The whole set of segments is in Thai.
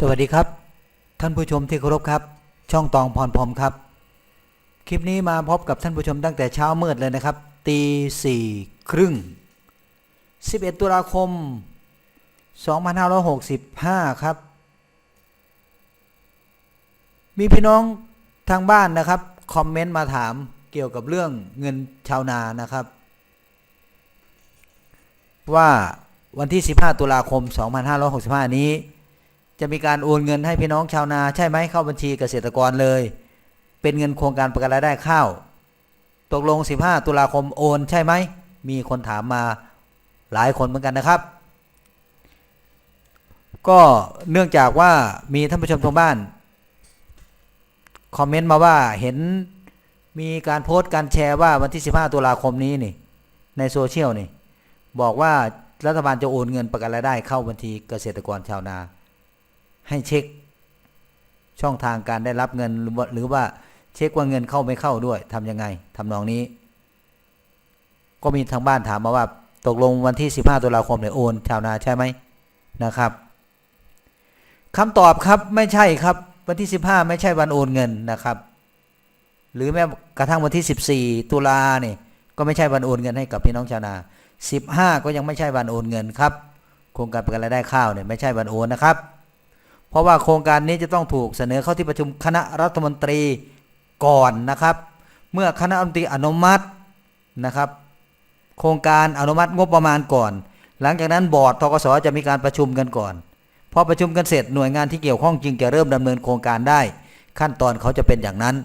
สวัสดีครับ ท่านผู้ชมที่เคารพครับ ช่องตองพรพรมครับ คลิปนี้มาพบกับท่านผู้ชมตั้งแต่เช้ามืดเลยนะครับตีสี่ครึ่ง 11 ตุลาคม 2565 ครับ มีพี่น้องทางบ้านนะครับ คอมเมนต์มาถามเกี่ยวกับเรื่องเงินชาวนานะครับ ว่าวันที่ 15 ตุลาคม 2565 นี้ จะมีการโอนเงินให้พี่น้องชาวนาใช่ไหมเข้าบัญชีเกษตรกรเลย เป็นเงินโครงการประกันรายได้ข้าวตกลง 15 ตุลาคมโอนใช่ไหมมีคนถามมาหลายคนเหมือนกันนะครับ ก็เนื่องจากว่ามีท่านผู้ชมทางบ้านคอมเมนต์มาว่าเห็นมีการโพสต์การแชร์ว่าวันที่ 15 ตุลาคมนี้นี่ในโซเชียลนี่บอกว่ารัฐบาลจะโอนเงินประกันรายได้เข้าบัญชีเกษตรกรชาวนา ให้เช็คช่องทางการได้รับเงินหรือว่าเช็คว่าเงินเข้าไม่เข้าด้วยทำยังไงทำนองนี้ ก็มีทางบ้านถามมาว่า ตกลงวันที่ 15ตุลาคมเนี่ยโอนชาวนาใช่ไหมนะครับคำตอบครับไม่ใช่ครับ วันที่ 15 ไม่ใช่วันโอนเงินนะครับ หรือแม้กระทั่งวันที่ 14 ตุลาเนี่ยก็ไม่ใช่วันโอนเงินให้กับพี่น้องชาวนา 15 ก็ยังไม่ใช่วันโอนเงินครับโครงการประกันรายได้ข้าวเนี่ยไม่ใช่วันโอนนะครับ เพราะว่าโครงการนี้จะต้องถูกเสนอเข้าที่ประชุมคณะรัฐมนตรีก่อนนะครับ เมื่อคณะรัฐมนตรีอนุมัตินะครับ โครงการอนุมัติงบประมาณก่อน หลังจากนั้นบอร์ดทกสจะมีการประชุมกันก่อนพอประชุมกันเสร็จหน่วยงานที่เกี่ยวข้องจึงจะเริ่มดำเนินโครงการได้ ขั้นตอนเขาจะเป็นอย่างนั้น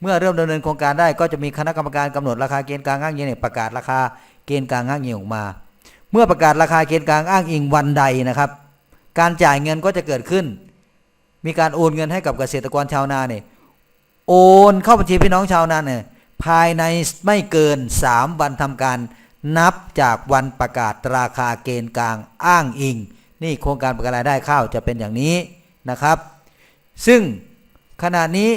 เมื่อเริ่มดำเนินโครงการได้ก็จะมีคณะกรรมการกำหนดราคาเกณฑ์กลางอ้างอิงเนี่ยประกาศราคาเกณฑ์กลางอ้างอิงออกมา เมื่อประกาศราคาเกณฑ์กลางอ้างอิงวันใดนะครับ การจ่ายเงินก็จะเกิดขึ้น มีการโอนเงินให้กับเกษตรกรชาวนาเนี่ยโอนเข้าบัญชีพี่น้องชาวนาเนี่ยภายในไม่เกิน 3 วันทำการนับจากวันประกาศราคาเกณฑ์กลางอ้างอิง นี่โครงการประกันรายได้ข้าวจะเป็นอย่างนี้นะครับ ซึ่งขณะนี้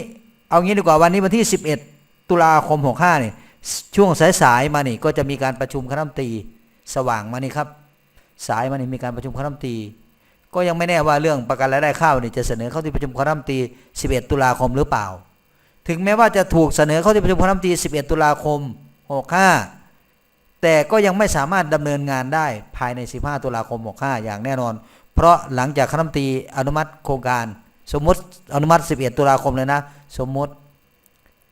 เอางี้ดีกว่าวันนี้วันที่ 11 ตุลาคม 65เนี่ยช่วงสายๆมานี่ก็จะมีการประชุมคณะมนตรีสว่างมานี่ครับ สายมานี่มีการประชุมคณะมนตรี ก็ยังไม่แน่ว่าเรื่องประกันรายได้ข้าวนี่จะเสนอเข้าที่ประชุมคณะรัฐมนตรี 11 ตุลาคมหรือเปล่า ถึงแม้ว่าจะถูกเสนอเข้าที่ประชุมคณะรัฐมนตรี 11 ตุลาคม 65 แต่ก็ยังไม่สามารถดำเนินงานได้ภายใน 15 ตุลาคม 65 อย่างแน่นอน เพราะหลังจากคณะรัฐมนตรีอนุมัติโครงการ สมมติอนุมัติ 11 ตุลาคมเลยนะ สมมติ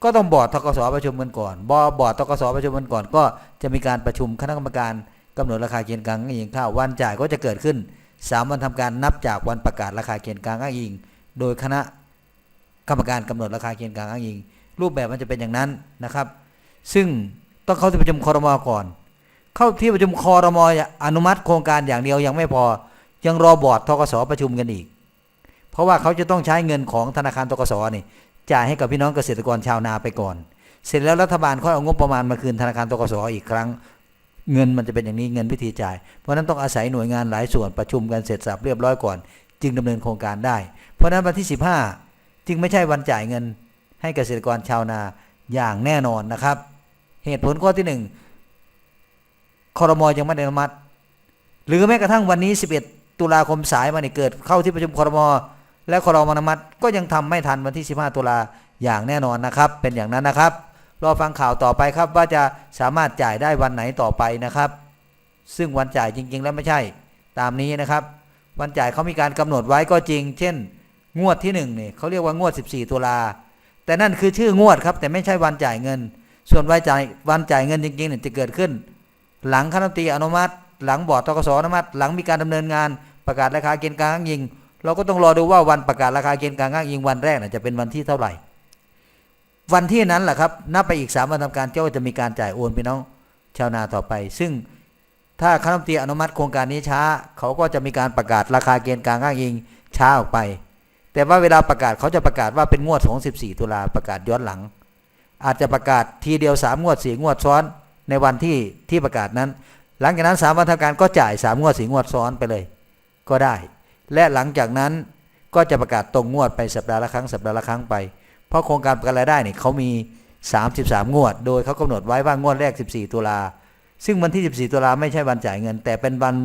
ก็ต้องบอร์ดทกสประชุมกันก่อนบอบอร์ดทกสประชุมกันก่อน ก็จะมีการประชุมคณะกรรมการกำหนดราคาเกณฑ์กลางอ้างอิงข้าววันจ่ายก็จะเกิดขึ้น 3 วันทำการนับจากวันประกาศราคาเกณฑ์กลางอ้างอิง โดยคณะกรรมการกำหนดราคาเกณฑ์กลางอ้างอิง รูปแบบมันจะเป็นอย่างนั้นนะครับ ซึ่งต้องเข้าที่ประชุมคอรมอก่อน เข้าที่ประชุมคอรมอนุมัติโครงการอย่างเดียวยังไม่พอ ยังรอบอร์ดทกสประชุมกันอีก เพราะว่าเขาจะต้องใช้เงินของธนาคารทกสนี่จ่ายให้กับพี่น้องเกษตรกรชาวนาไปก่อน เสร็จแล้วรัฐบาลค่อยเอางบประมาณมาคืนธนาคารทกสอีกครั้ง เงินมันจะเป็นอย่างนี้เงินวิธีจ่าย เพราะนั้นต้องอาศัยหน่วยงานหลายส่วนประชุมกันเสร็จสับเรียบร้อยก่อน จึงดำเนินโครงการได้ เพราะนั้นวันที่ 15 จึงไม่ใช่วันจ่ายเงินให้เกษตรกรชาวนาอย่างแน่นอนนะครับ เหตุผลข้อที่หนึ่งคอรมอยังไม่ได้อนุมัติ หรือแม้กระทั่งวันนี้ 11 ตุลาคมสายมาเนี่ยเกิดเข้าที่ประชุมคอรมอและคอรมอนุมัติก็ยังทำไม่ทันวันที่ 15 ตุลาอย่างแน่นอนนะครับ เป็นอย่างนั้นนะครับ รอฟังข่าวต่อไปครับว่าจะสามารถจ่ายได้วันไหนต่อไปนะครับ ซึ่งวันจ่ายจริง ๆ แล้วไม่ใช่ ตามนี้นะครับ วันจ่ายเขามีการกำหนดไว้ก็จริง เช่น งวดที่1เนี่ยเขาเรียกว่างวด 14 ตุลาแต่นั่นคือชื่องวดครับ แต่ไม่ใช่วันจ่ายเงิน ส่วนวันจ่ายวันจ่ายเงินจริงๆเนี่ยจะเกิดขึ้น หลังคณะตีอนุมัติ หลังบอร์ดทกสอนุมัติ หลังมีการดำเนินงานประกาศราคาเกณฑ์กลางอ้างอิง เราก็ต้องรอดูว่าวันประกาศราคาเกณฑ์กลางอ้างอิงวันแรกน่จะเป็นวันที่เท่าไหร่ วันที่นั้นแหละครับนับไปอีก3วันทำการเจ้าจะมีการจ่ายโอนพี่น้องชาวนาต่อไป ซึ่งถ้าคณะรัฐมนตรีอนุมัติโครงการนี้ช้า เขาก็จะมีการประกาศราคาเกณฑ์กลางอ้างอิงช้าออกไป แต่ว่าเวลาประกาศเขาจะประกาศว่าเป็นงวดของ14 ตุลาประกาศย้อนหลัง อาจจะประกาศทีเดียว 3 งวด 4 งวดซ้อนในวันที่ที่ประกาศนั้น หลังจากนั้น 3 วันทำการก็จ่าย 3 งวด 4 งวดซ้อนไปเลย ก็ได้ และหลังจากนั้นก็จะประกาศตรงงวดไปสัปดาห์ละครั้งสัปดาห์ละครั้งไป เพราะโครงการประกันรายได้เนี่ยเขามี 33 งวด โดยเขากำหนดไว้ว่างวดแรก 14 ตุลาซึ่งวันที่ 14 ตุลาไม่ใช่วันจ่ายเงิน แต่เป็นวัน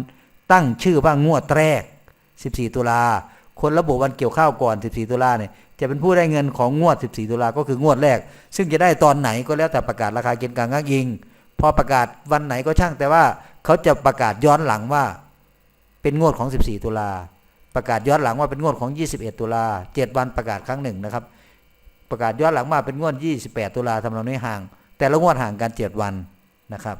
ตั้งชื่อว่างวดแรก 14 ตุลาคนระบุวันเกี่ยวข้าวก่อน 14 ตุลาเนี่ยจะเป็นผู้ได้เงินของงวด 14 ตุลาก็คืองวดแรก ซึ่งจะได้ตอนไหนก็แล้วแต่ประกาศราคาเกณฑ์กลางอ้างอิง พอประกาศวันไหนก็ช่างแต่ว่าเขาจะประกาศย้อนหลังว่า เป็นงวดของ 14 ตุลาประกาศย้อนหลังว่าเป็นงวดของ 21 ตุลา7วันประกาศครั้งหนึ่งนะครับ ประกาศย้อนหลังมาเป็นงวด 28 ตุลาทำนองนี้ห่าง แต่ละงวดห่างกัน 7 วันนะครับ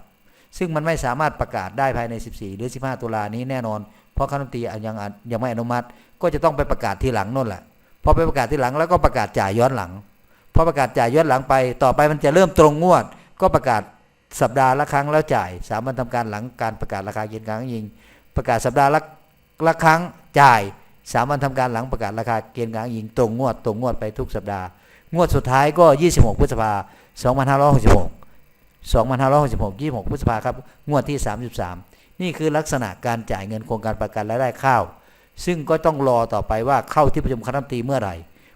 ซึ่งมันไม่สามารถประกาศได้ภายใน 14 หรือ 15 ตุลานี้แน่นอน เพราะคณะตียังยังไม่อนุมัติ ก็จะต้องไปประกาศทีหลังนั่นแหละพอไปประกาศทีหลังแล้วก็ประกาศจ่ายย้อนหลังพอประกาศจ่ายย้อนหลังไป ต่อไปมันจะเริ่มตรงงวด ก็ประกาศสัปดาห์ละครั้งแล้วจ่ายสามัญทำการหลังการประกาศราคาเกินกลางยิง ประกาศสัปดาห์ละละครั้งจ่ายสามัญทำการหลังประกาศราคาเกณฑ์กลางยิงตรงงวดตรงงวดไปทุกสัปดาห์ งวดสุดท้ายก็ 26 พฤษภา2566 2566 26 พฤษภาครับ งวดที่ 33 นี่คือลักษณะการจ่ายเงินโครงการประกันรายได้ข้าว ซึ่งก็ต้องรอต่อไปว่าเข้าที่ประชุมคณะรัฐมนตรีเมื่อไหร่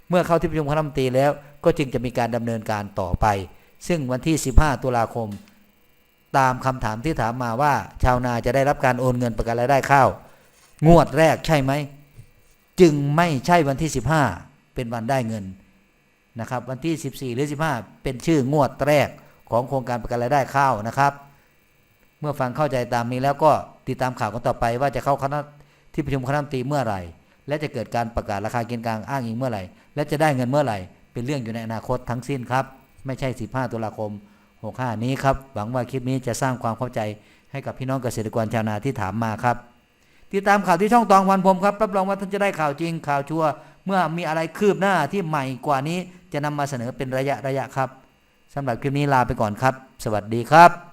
เมื่อเข้าที่ประชุมคณะรัฐมนตรีแล้ว ก็จึงจะมีการดำเนินการต่อไป ซึ่งวันที่ 15 ตุลาคม ตามคำถามที่ถามมาว่า ชาวนาจะได้รับการโอนเงินประกันรายได้ข้าว งวดแรกใช่ไหม จึงไม่ใช่วันที่ 15 เป็นวันได้เงิน นะครับ วันที่ 14 หรือ 15 เป็นชื่องวดแรกของโครงการประกันรายได้ข้าวนะครับ เมื่อฟังเข้าใจตามนี้แล้วก็ติดตามข่าวกันต่อไป ว่าจะเข้าคณะที่ประชุมคณะตีเมื่อไหร่ และจะเกิดการประกาศราคาเกณฑ์กลางอ้างอิงเมื่อไหร่ และจะได้เงินเมื่อไหร่ เป็นเรื่องอยู่ในอนาคตทั้งสิ้นครับ ไม่ใช่ 15 ตุลาคม 65 นี้ครับ หวังว่าคลิปนี้จะสร้างความเข้าใจให้กับพี่น้องเกษตรกรชาวนาที่ถามมาครับ ติดตามข่าวที่ช่องตองวันผมครับรับรองว่าท่านจะได้ข่าวจริงข่าวชัวร์เมื่อมีอะไรคืบหน้าที่ใหม่กว่านี้ จะนำมาเสนอเป็นระยะระยะครับสำหรับคลิปนี้ลาไปก่อนครับ สวัสดีครับ